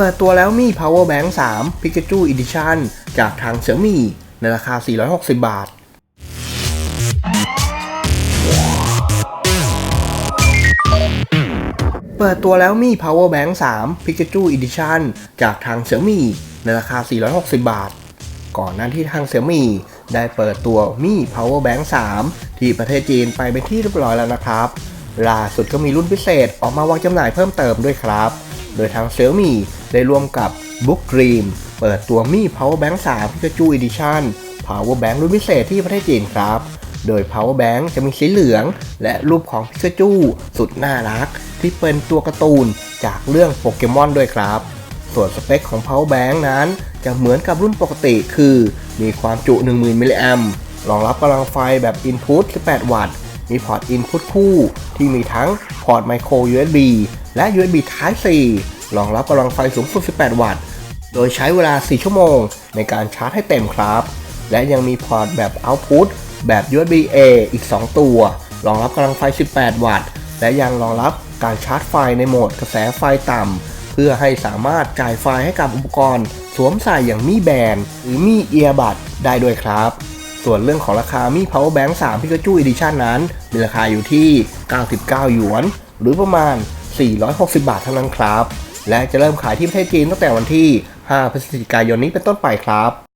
ปิดตัวแล้วมี Power Bank 3 Pikachu Edition จากทางเสี่ยมี่ ในราคา 460 บาท เปิดตัวแล้วมี Power Bank 3 Pikachu Edition จากทางเสี่ยมี่ ในราคา 460 บาท ก่อนหน้าที่ทางเสี่ยมี่ได้เปิดตัวมี Power Bank 3 ที่ประเทศจีนไปเป็นที่เรียบร้อยแล้วนะครับ ล่าสุดก็มีรุ่นพิเศษออกมาวางจำหน่ายเพิ่มเติมด้วยครับ โดยทางเซี่ยมี่ ได้ร่วมกับ Book Dream เปิดตัวมี่ Power Bank 3 Pikachu Edition Power Bank รุ่นพิเศษที่ประเทศจีนครับ โดย Power Bank จะมีสีเหลือง และรูปของพิกาจูสุดน่ารัก ที่เป็นตัวการ์ตูนจากเรื่องโปเกมอนด้วยครับ ส่วนสเปคของ Power Bank นั้น จะเหมือนกับรุ่นปกติคือ มีความจุ 10,000มิลลิแอมป์รองรับกำลังไฟแบบ Input 18 วัตต์ มีพอร์ต Input คู่ ที่มีทั้งพอร์ต Micro USB และ USB Type C รองรับกำลังไฟสูงสุด 18 วัตต์ โดยใช้เวลา 4 ชั่วโมง ในการชาร์จให้เต็มครับ และยังมีพอร์ตแบบ Output แบบ USB A อีก 2 ตัว รองรับกำลังไฟ 18 วัตต์ และยังรองรับการชาร์จไฟในโหมดกระแสไฟต่ำ เพื่อให้สามารถจ่ายไฟให้กับอุปกรณ์ สวมใส่อย่างมีแบนหรือมีเอียบัดได้ด้วยครับส่วนเรื่องของราคามี Power Bank 3 Pikachu Edition นั้น มีราคาอยู่ที่ 99 หยวน หรือประมาณ 460 บาทเท่านั้นครับ และจะเริ่มขายที่ประเทศจีนตั้งแต่วันที่ 5 พฤศจิกายนนี้เป็นต้นไปครับ